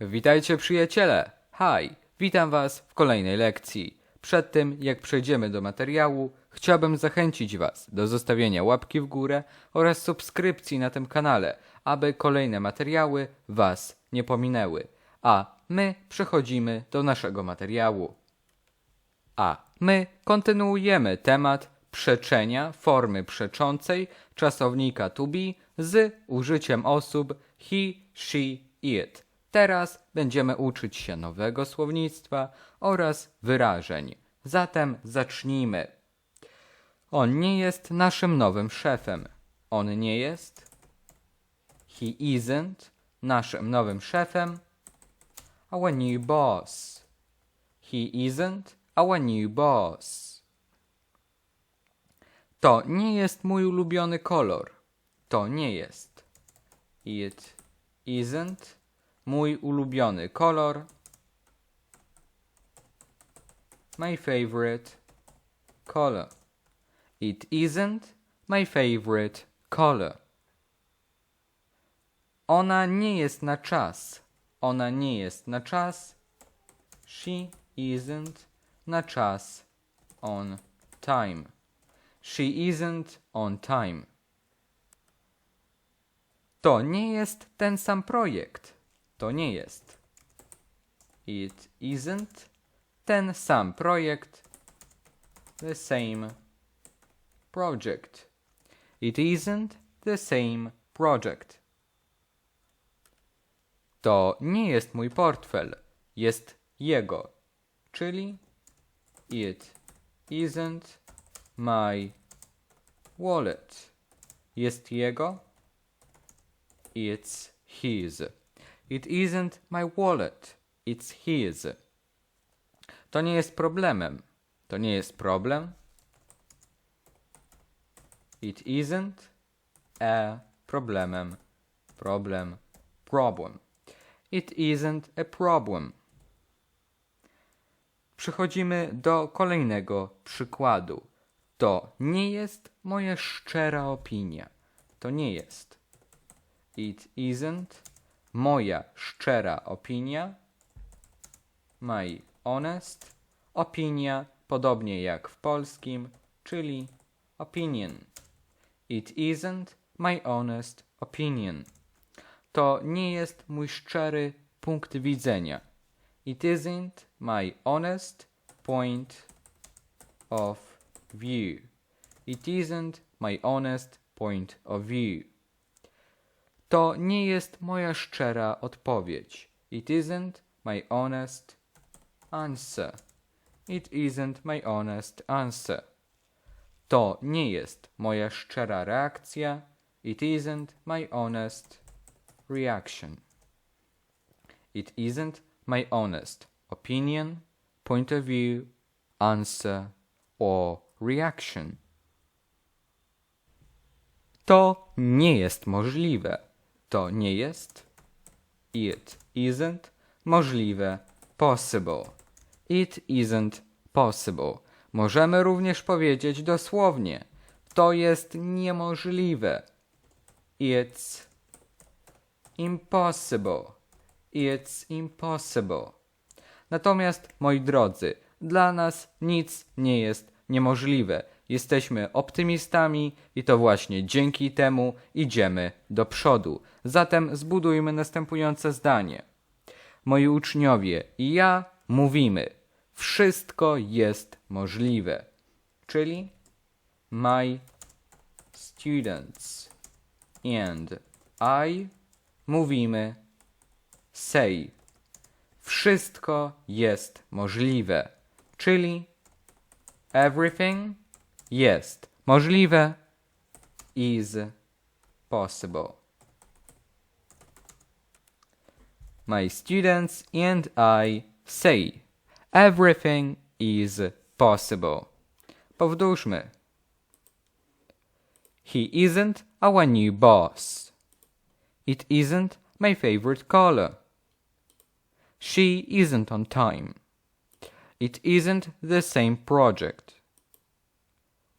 Witajcie przyjaciele! Hi! Witam Was w kolejnej lekcji. Przed tym, jak przejdziemy do materiału, chciałbym zachęcić Was do zostawienia łapki w górę oraz subskrypcji na tym kanale, aby kolejne materiały Was nie pominęły. A my przechodzimy do naszego materiału. A my kontynuujemy temat przeczenia formy przeczącej czasownika to be z użyciem osób he, she, it. Teraz będziemy uczyć się nowego słownictwa oraz wyrażeń. Zatem zacznijmy. On nie jest naszym nowym szefem. On nie jest. He isn't naszym nowym szefem. Our new boss. He isn't our new boss. To nie jest mój ulubiony kolor. To nie jest. It isn't mój ulubiony kolor. My favorite color. It isn't my favorite color. Ona nie jest na czas. Ona nie jest na czas. She isn't na czas. On time. She isn't on time. To nie jest ten sam projekt. To nie jest. It isn't ten sam projekt. The same project. It isn't the same project. To nie jest mój portfel. Jest jego. Czyli it isn't my wallet. Jest jego. It's his. It isn't my wallet. It's his. To nie jest problemem. To nie jest problem. It isn't a problemem. Problem. Problem. It isn't a problem. Przechodzimy do kolejnego przykładu. To nie jest moja szczera opinia. To nie jest. It isn't moja szczera opinia. My honest opinia, podobnie jak w polskim, czyli opinion. It isn't my honest opinion. To nie jest mój szczery punkt widzenia. It isn't my honest point of view. It isn't my honest point of view. To nie jest moja szczera odpowiedź. It isn't my honest answer. It isn't my honest answer. To nie jest moja szczera reakcja. It isn't my honest reaction. It isn't my honest opinion, point of view, answer, or reaction. To nie jest możliwe. To nie jest. It isn't możliwe. Possible. It isn't possible. Możemy również powiedzieć dosłownie. To jest niemożliwe. It's impossible. It's impossible. Natomiast, moi drodzy, dla nas nic nie jest niemożliwe. Jesteśmy optymistami i to właśnie dzięki temu idziemy do przodu. Zatem zbudujmy następujące zdanie. Moi uczniowie i ja mówimy: wszystko jest możliwe. Czyli my students and I mówimy say. Wszystko jest możliwe. Czyli everything jest możliwe is possible. My students and I say everything is possible. Powtórzmy. He isn't our new boss. It isn't my favorite color. She isn't on time. It isn't the same project.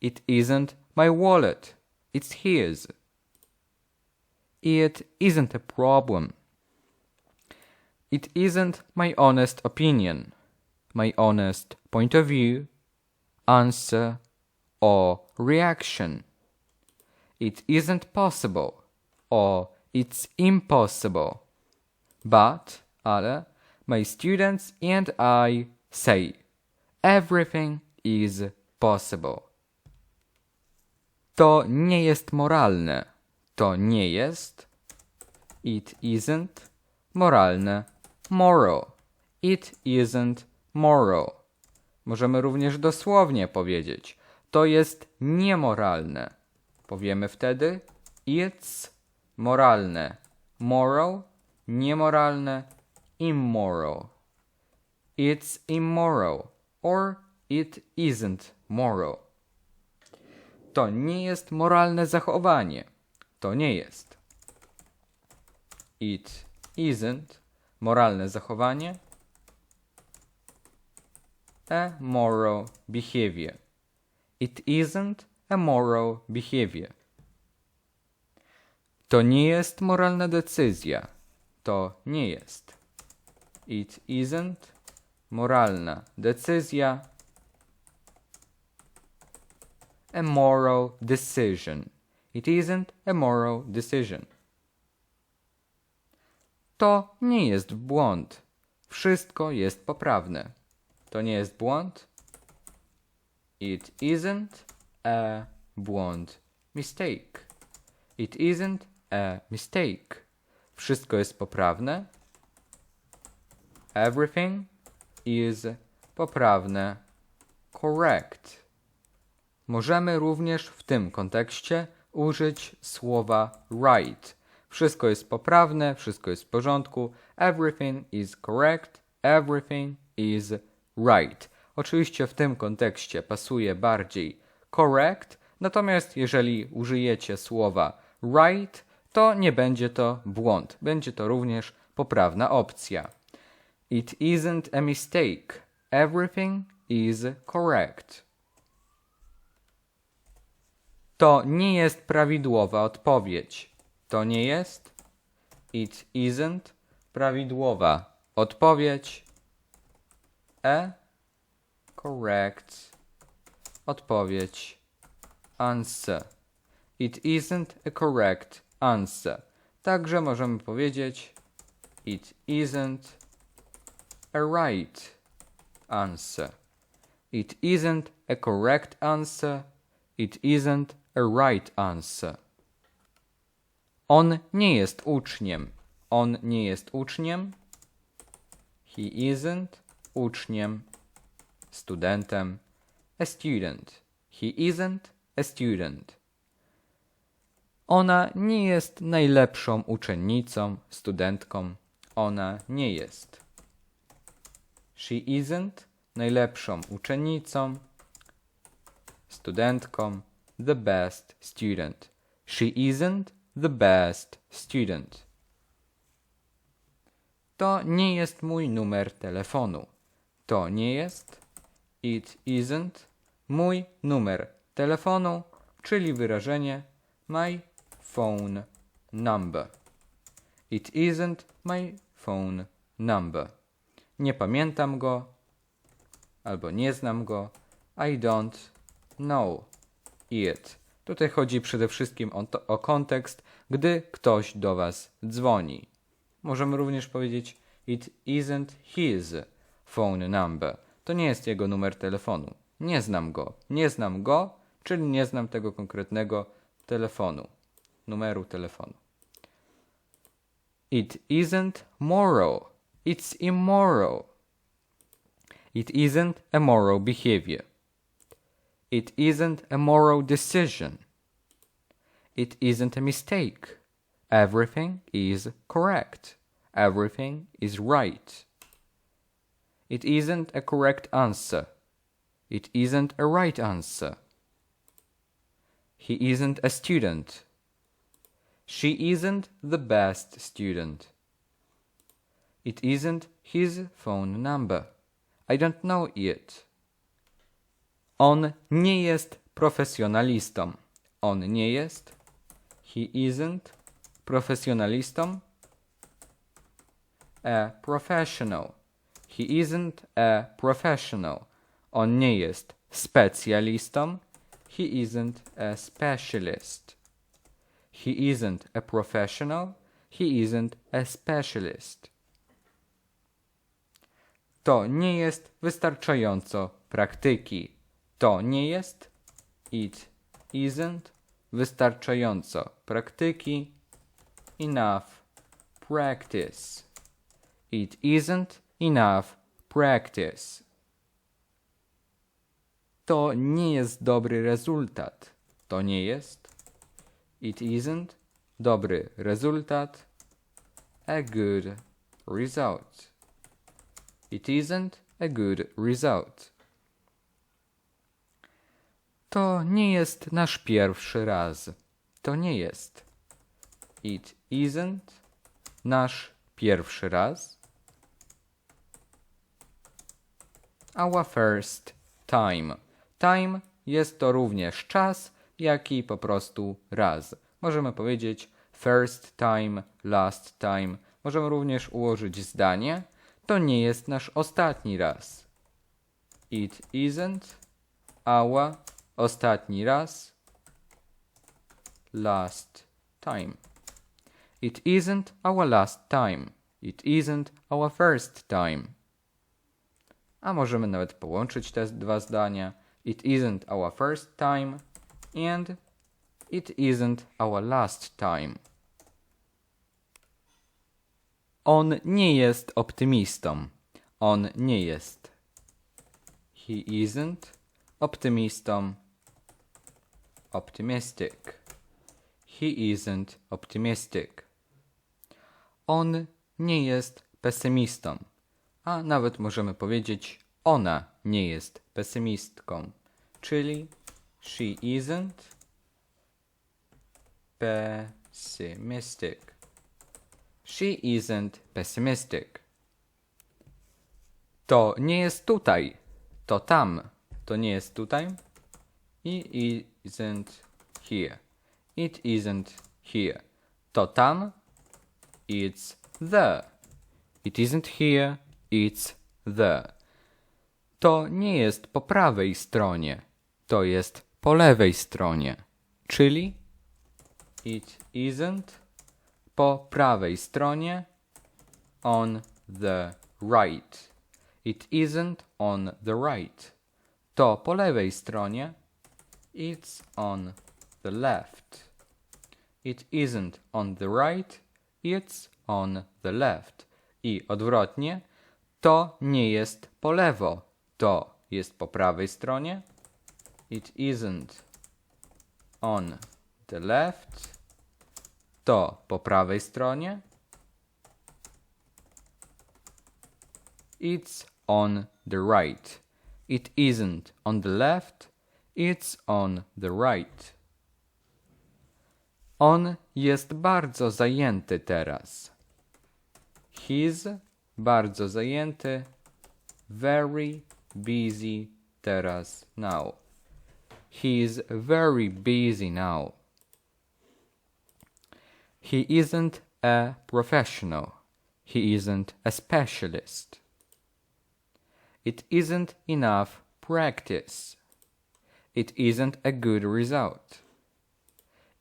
It isn't my wallet. It's his. It isn't a problem. It isn't my honest opinion, my honest point of view, answer, or reaction. It isn't possible, or it's impossible. But, ale, my students and I say, everything is possible. To nie jest moralne. To nie jest. It isn't moralne. Moral. It isn't moral. Możemy również dosłownie powiedzieć. To jest niemoralne. Powiemy wtedy it's moralne. Moral, niemoralne, immoral. It's immoral or it isn't moral. To nie jest moralne zachowanie. To nie jest. It isn't moralne zachowanie. A moral behavior. It isn't a moral behavior. To nie jest moralna decyzja. To nie jest. It isn't moralna decyzja. A moral decision. It isn't a moral decision. To nie jest błąd. Wszystko jest poprawne. To nie jest błąd. It isn't a błąd. Mistake. It isn't a mistake. Wszystko jest poprawne. Everything is poprawne. Correct. Możemy również w tym kontekście użyć słowa right. Wszystko jest poprawne, wszystko jest w porządku. Everything is correct. Everything is right. Oczywiście w tym kontekście pasuje bardziej correct, natomiast jeżeli użyjecie słowa right, to nie będzie to błąd. Będzie to również poprawna opcja. It isn't a mistake. Everything is correct. To nie jest prawidłowa odpowiedź. To nie jest. It isn't prawidłowa odpowiedź. A correct odpowiedź. Answer. It isn't a correct answer. Także możemy powiedzieć It isn't a right answer. It isn't a correct answer. It isn't a right answer. On nie jest uczniem. On nie jest uczniem. He isn't uczniem, studentem. A student. He isn't a student. Ona nie jest najlepszą uczennicą, studentką. Ona nie jest. She isn't najlepszą uczennicą, studentką, the best student. She isn't the best student. To nie jest mój numer telefonu. To nie jest. It isn't mój numer telefonu, czyli wyrażenie my phone number. It isn't my phone number. Nie pamiętam go, albo nie znam go. I don't know it. Tutaj chodzi przede wszystkim o, to, o kontekst, gdy ktoś do Was dzwoni. Możemy również powiedzieć It isn't his phone number. To nie jest jego numer telefonu. Nie znam go. Nie znam go, czyli nie znam tego konkretnego telefonu, numeru telefonu. It isn't moral. It's immoral. It isn't a moral behavior. It isn't a moral decision. It isn't a mistake. Everything is correct. Everything is right. It isn't a correct answer. It isn't a right answer. He isn't a student. She isn't the best student. It isn't his phone number. I don't know it. On nie jest profesjonalistą. On nie jest. He isn't profesjonalistą. a professional. He isn't a professional. On nie jest specjalistą. He isn't a specialist. He isn't a professional. He isn't a specialist. To nie jest wystarczająco praktyki. To nie jest. It isn't wystarczająco praktyki. Enough practice. It isn't enough practice. To nie jest dobry rezultat. To nie jest. It isn't dobry rezultat. A good result. It isn't a good result. To nie jest nasz pierwszy raz. To nie jest. It isn't nasz pierwszy raz. Our first time. Time jest to również czas, jak i po prostu raz. Możemy powiedzieć first time, last time. Możemy również ułożyć zdanie. To nie jest nasz ostatni raz. It isn't our ostatni raz. Last time. It isn't our last time. It isn't our first time. A możemy nawet połączyć te dwa zdania. It isn't our first time and it isn't our last time. On nie jest optymistą. On nie jest. He isn't optymistą. Optimistic. He isn't optimistic. On nie jest pesymistą. A nawet możemy powiedzieć, ona nie jest pesymistką. Czyli she isn't pessimistic. She isn't pessimistic. To nie jest tutaj. To tam. To nie jest tutaj. It isn't here. It isn't here. To tam. It's there. It isn't here. It's there. To nie jest po prawej stronie. To jest po lewej stronie. Czyli it isn't po prawej stronie on the right. It isn't on the right. To po lewej stronie it's on the left. It isn't on the right. It's on the left. I odwrotnie, to nie jest po lewo. To jest po prawej stronie. It isn't on the left. To po prawej stronie. It's on the right. It isn't on the left. It's on the right. On jest bardzo zajęty teraz. He's bardzo zajęty. Very busy teraz now. He's very busy now. He isn't a professional. He isn't a specialist. It isn't enough practice. It isn't a good result.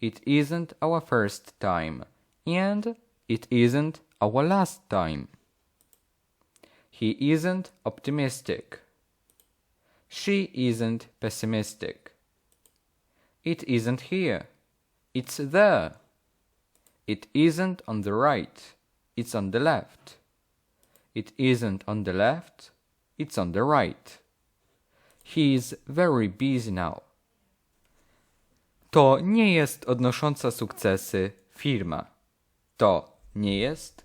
It isn't our first time, and it isn't our last time. He isn't optimistic. She isn't pessimistic. It isn't here. It's there. It isn't on the right. It's on the left. It isn't on the left. It's on the right. He is very busy now. To nie jest odnosząca sukcesy firma. To nie jest.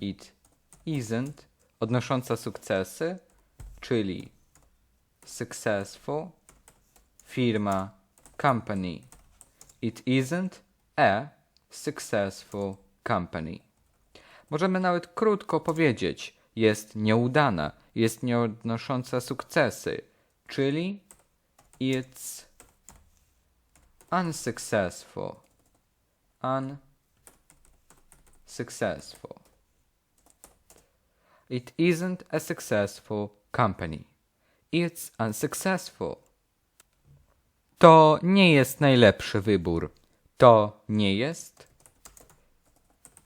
It isn't odnosząca sukcesy, czyli successful firma company. It isn't a successful company. Możemy nawet krótko powiedzieć, jest nieudana, jest nieodnosząca sukcesy, czyli it's unsuccessful. Unsuccessful. It isn't a successful company. It's unsuccessful. To nie jest najlepszy wybór. To nie jest.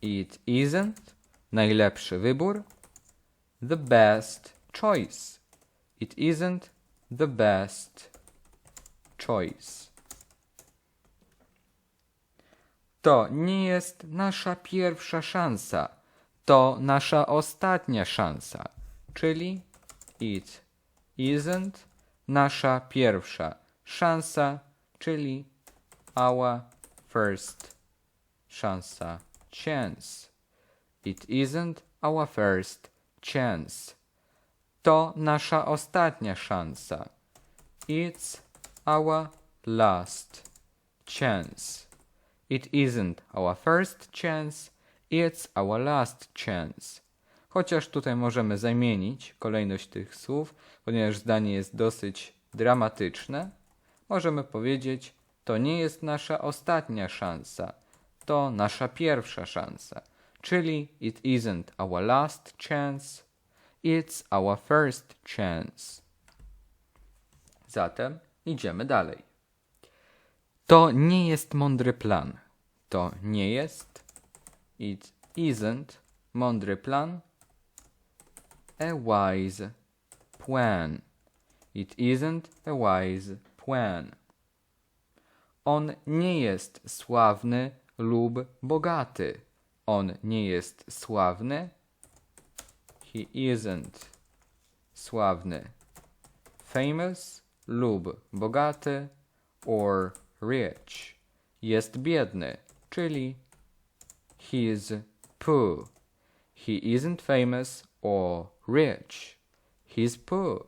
It isn't najlepszy wybór. The best choice. It isn't the best choice. To nie jest nasza pierwsza szansa. To nasza ostatnia szansa. Czyli it isn't nasza pierwsza szansa, czyli our first szansa, chance. It isn't our first chance. To nasza ostatnia szansa. It's our last chance. It isn't our first chance, it's our last chance. Chociaż tutaj możemy zamienić kolejność tych słów, ponieważ zdanie jest dosyć dramatyczne, możemy powiedzieć: To nie jest nasza ostatnia szansa, to nasza pierwsza szansa. Czyli it isn't our last chance, it's our first chance. Zatem idziemy dalej. To nie jest mądry plan. To nie jest. It isn't mądry plan. A wise plan. It isn't a wise plan. On nie jest sławny lub bogaty. On nie jest sławny. He isn't sławny. Famous lub bogaty or rich. Jest biedny, czyli he's poor. He isn't famous or rich. He's poor.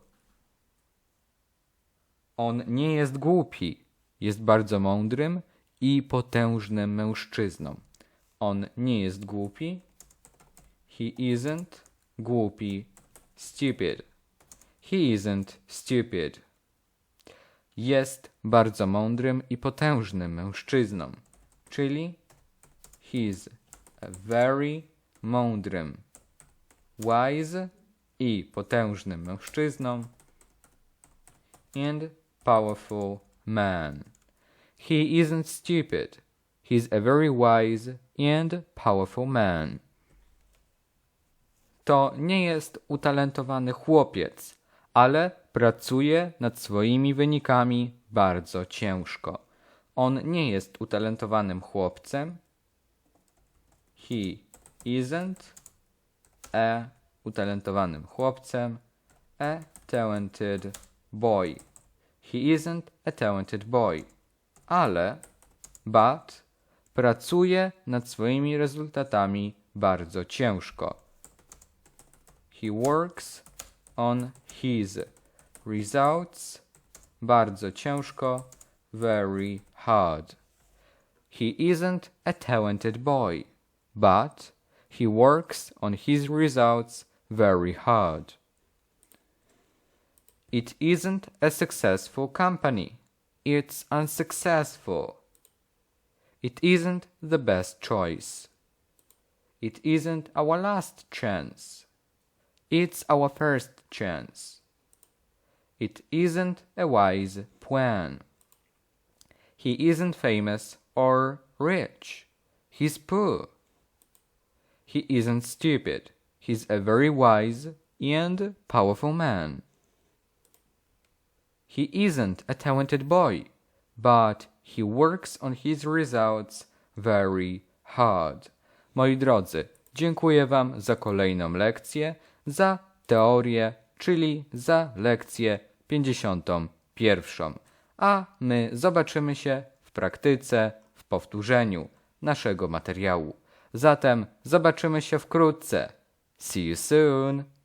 On nie jest głupi. Jest bardzo mądrym i potężnym mężczyzną. On nie jest głupi. He isn't głupi. Stupid. He isn't stupid. Jest bardzo mądrym i potężnym mężczyzną. Czyli he's a very mądrym, wise i potężnym mężczyzną and powerful man. He isn't stupid. He's a very wise and powerful man. To nie jest utalentowany chłopiec, ale pracuje nad swoimi wynikami bardzo ciężko. On nie jest utalentowanym chłopcem. He isn't a utalentowanym chłopcem. A talented boy. He isn't a talented boy. Ale, but, pracuje nad swoimi rezultatami bardzo ciężko. He works on his results bardzo ciężko, very hard. He isn't a talented boy, but he works on his results very hard. It isn't a successful company. It's unsuccessful. It isn't the best choice. It isn't our last chance. It's our first chance. It isn't a wise plan. He isn't famous or rich. He's poor. He isn't stupid. He's a very wise and powerful man. He isn't a talented boy, but he works on his results very hard. Moi drodzy, dziękuję Wam za kolejną lekcję, za teorię, czyli za lekcję 51. A my zobaczymy się w praktyce, w powtórzeniu naszego materiału. Zatem zobaczymy się wkrótce. See you soon!